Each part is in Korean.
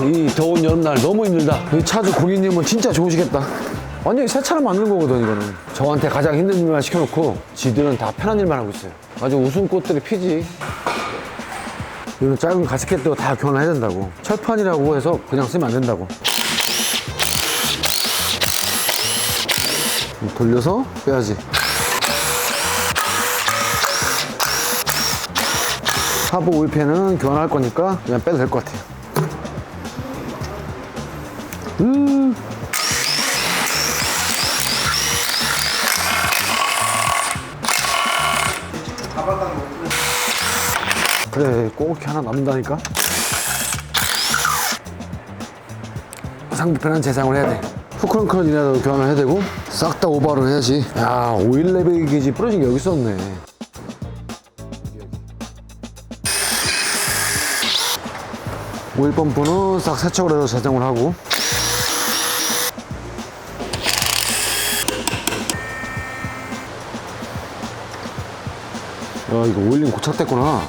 이 더운 여름날 너무 힘들다. 이 차주 고객님은 진짜 좋으시겠다. 완전히 새 차를 만드는 거거든, 이거는. 저한테 가장 힘든 일만 시켜놓고 지들은 다 편한 일만 하고 있어요. 아주 웃음꽃들이 피지. 이거는 짧은 가스켓도 다 교환해야 된다고. 철판이라고 해서 그냥 쓰면 안 된다고. 돌려서 빼야지. 하부 오일팬은 교환할 거니까 그냥 빼도 될 것 같아요. 음. 그래, 꼭 이렇게 하나 남는다니까? 상부편은 재상을 해야 돼. 후크런크런이라도 교환을 해야 되고, 싹 다 오버를 해야지. 야, 오일 레벨 게이지 부러진 게 여기 있었네. 오일 펌프는 싹 세척을 해서 재정을 하고 이거 오일링 고착됐구나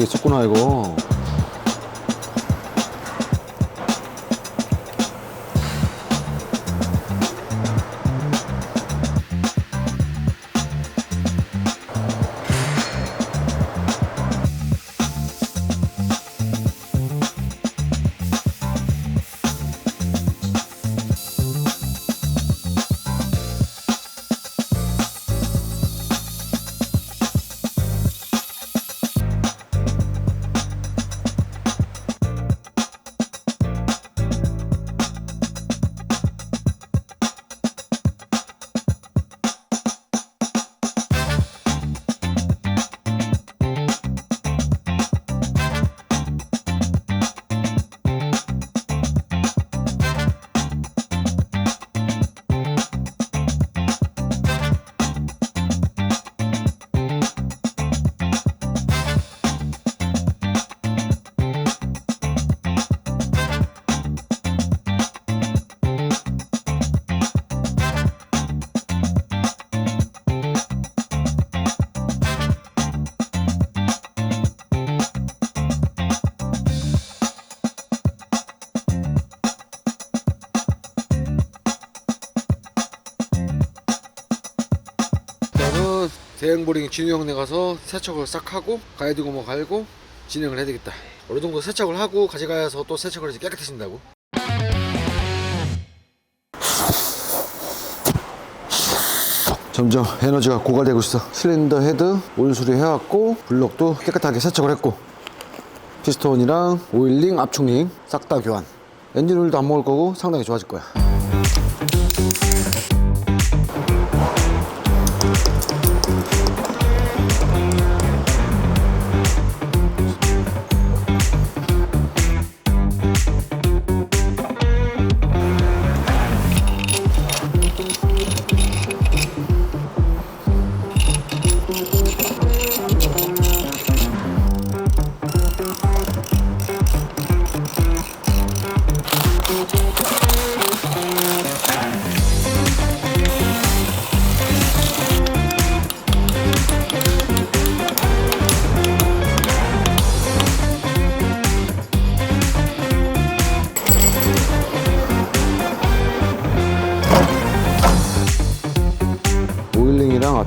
있었구나 이거 대형보링 진우 형네 가서 세척을 싹 하고 가이드 고무 갈고 진행을 해야 되겠다. 어느 정도 세척을 하고 가져가서 또 세척을 해서 깨끗해진다고? 점점 에너지가 고갈되고 있어. 실린더 헤드 오일 수리 해왔고 블럭도 깨끗하게 세척을 했고. 피스톤이랑 오일링 압축링 싹 다 교환. 엔진 오일도 안 먹을 거고 상당히 좋아질 거야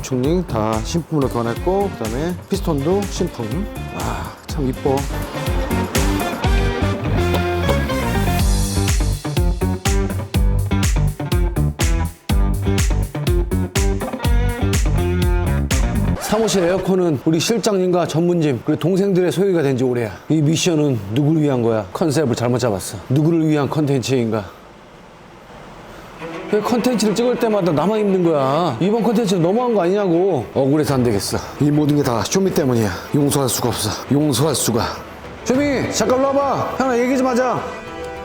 압축링 다 신품으로 교환했고 그다음에 피스톤도 신품. 아 참 이뻐. 사무실 에어컨은 우리 실장님과 전문님 그리고 동생들의 소유가 된 지 오래야. 이 미션은 누구를 위한 거야? 컨셉을 잘못 잡았어. 누구를 위한 컨텐츠인가 왜 컨텐츠를 찍을 때마다 나만 힘든 거야? 이번 컨텐츠는 너무한 거 아니냐고. 억울해서 안 되겠어. 이 모든 게 다 쇼미 때문이야. 용서할 수가 없어. 용서할 수가. 쇼미, 잠깐 일로 와봐. 형랑 얘기 좀 하자.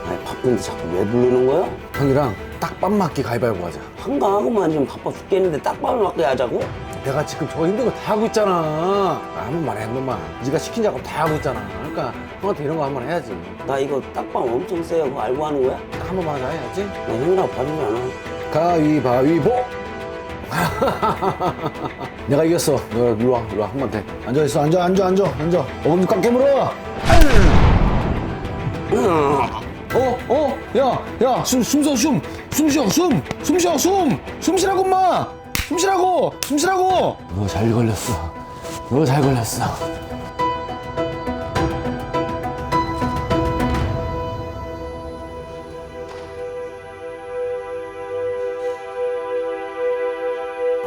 아니 바쁜데 자꾸 왜 부르는 거야? 형이랑 딱밥 맞기 가위바위보 하자. 한가하고만 지금 바빠 죽겠는데 딱밤을 맞게 하자고? 내가 지금 저 힘든 거 다 하고 있잖아. 아, 한번 말해, 한 번만. 네가 시킨 작업 다 하고 있잖아. 그러니까 형한테 이런 거 한번 해야지. 나 이거 딱밤 엄청 세요 그거 알고 하는 거야? 딱 한 번만 하자 해야지. 나 형이라고 봐주지 않아 가위바위보. 내가 이겼어. 너 일로 와, 일로 와. 한 번 돼. 앉아 있어, 앉아, 앉아, 앉아, 앉아. 어금니 꽉 깨물어. 어, 어, 야, 야, 숨, 숨 쉬어, 숨, 숨 쉬어, 숨, 숨 쉬어, 숨, 숨 쉬라고, 엄마, 숨 쉬라고, 숨 쉬라고. 너 잘 걸렸어. 너 잘 걸렸어.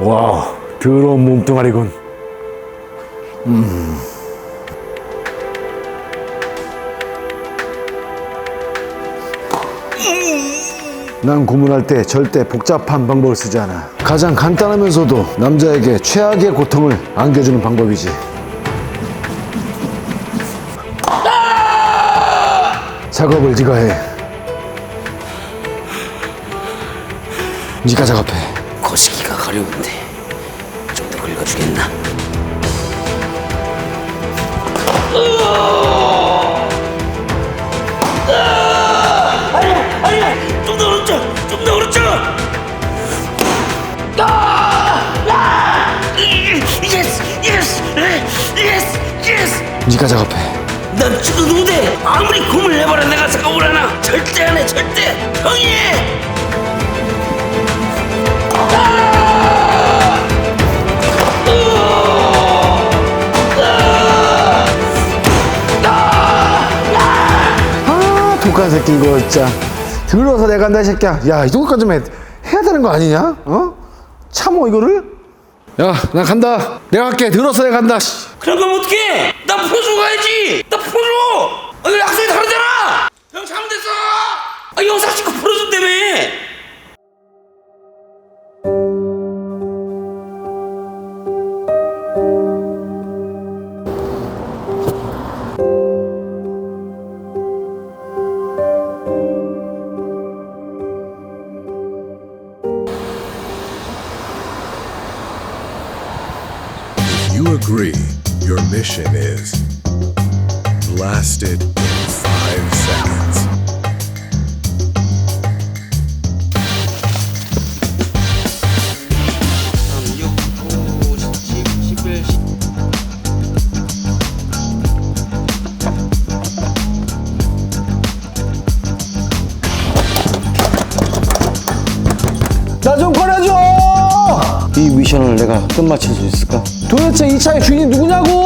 와, 더러운 몸뚱아리군. 난 고문할 때 절대 복잡한 방법을 쓰지 않아. 가장 간단하면서도 남자에게 최악의 고통을 안겨주는 방법이지. 작업을 네가 해. 네가 작업해. 거시기가 가려운데 좀 더 긁어주겠나? 아니 아니 좀더 오른쪽 좀 더 오른쪽 예스 예스 예스 예스 네가 작업해. 난 지금 누군데 아무리 고문을 해봐라 내가 작업을 하나 절대 안해 절대 형이 해 새끼 이거 진짜. 들어서 내가 한다 이 새끼야. 야, 이 정도까지만 해야 되는 거 아니냐? 어? 참어 이거를? 야, 나 간다. 내가 할게. 들어서 내가 간다. 씨. 그럼 그럼 어떡해 나 풀어주고 가야지 나 풀어줘 아 이거 약속이 다르잖아 형 잘못했어 아 영상 찍고 풀어준다며 You agree. Your mission is blasted 미션을 내가 끝마칠 수 있을까? 도대체 이 차의 주인이 누구냐고!